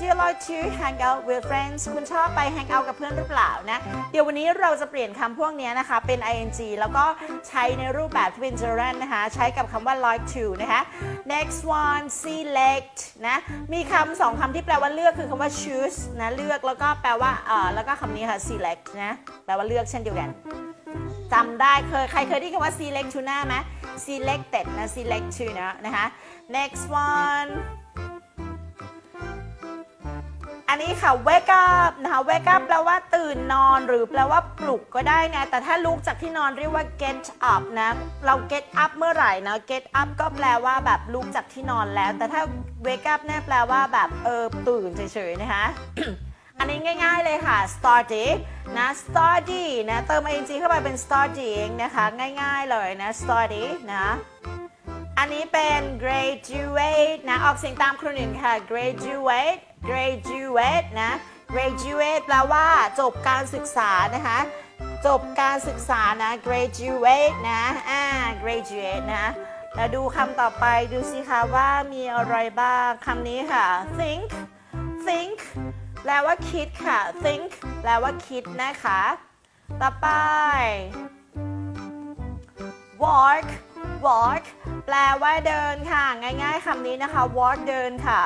do you like to hang out with friends คุณชอบไป hang out กับเพื่อนหรือเปล่านะ เดี๋ยววันนี้เราจะเปลี่ยนคำพวกนี้นะคะ เป็น ing แล้วก็ใช้ในรูปแบบที่เป็น gerund นะคะ ใช้กับคำว่า like to นะคะ next one select นะ มีคำสองคำที่แปลว่าเลือกคือคำว่า choose นะ เลือกแล้วก็แปลว่าเอ่อแล้วก็คำนี้ค่ะ select นะ แปลว่าเลือกเช่นเดียวกันจำได้เคยใครเคยได้คำว่า select tuna ไหม selected นะ select tuna นะคะ next one นนี้ค่ะ wake up นะคะ wake up แปลว่าตื่นนอนหรือแปลว่าปลุกก็ได้นะแต่ถ้าลุกจากที่นอนเรียกว่า get up นะ เรา get up เมื่อไหร่นะ get up ก็แปลว่าแบบลุกจากที่นอนแล้ว แต่ถ้า wake up เนี่ยแปลว่าแบบเออตื่นเฉยๆนะคะอันนี้ง่ายๆเลยค่ะ study นะ study นะเติม ing เข้าไปเป็น studying นะคะ ง่ายๆเลยนะ study นะ อันนี้เป็น graduate นะ ออกเสียงตามครูหนึ่งค่ะ graduate graduate นะ graduate แปลว่าจบการศึกษานะคะ จบการศึกษานะ graduate นะอ่า graduate นะแล้วดูคำต่อไปดูสิคะว่ามีอะไรบ้างคำนี้ค่ะ think think แปลว่าคิดค่ะ think แปลว่าคิดนะคะ ต่อไป walk walk แปลว่าเดินค่ะ ง่ายๆคำนี้นะคะ walk เดินค่ะ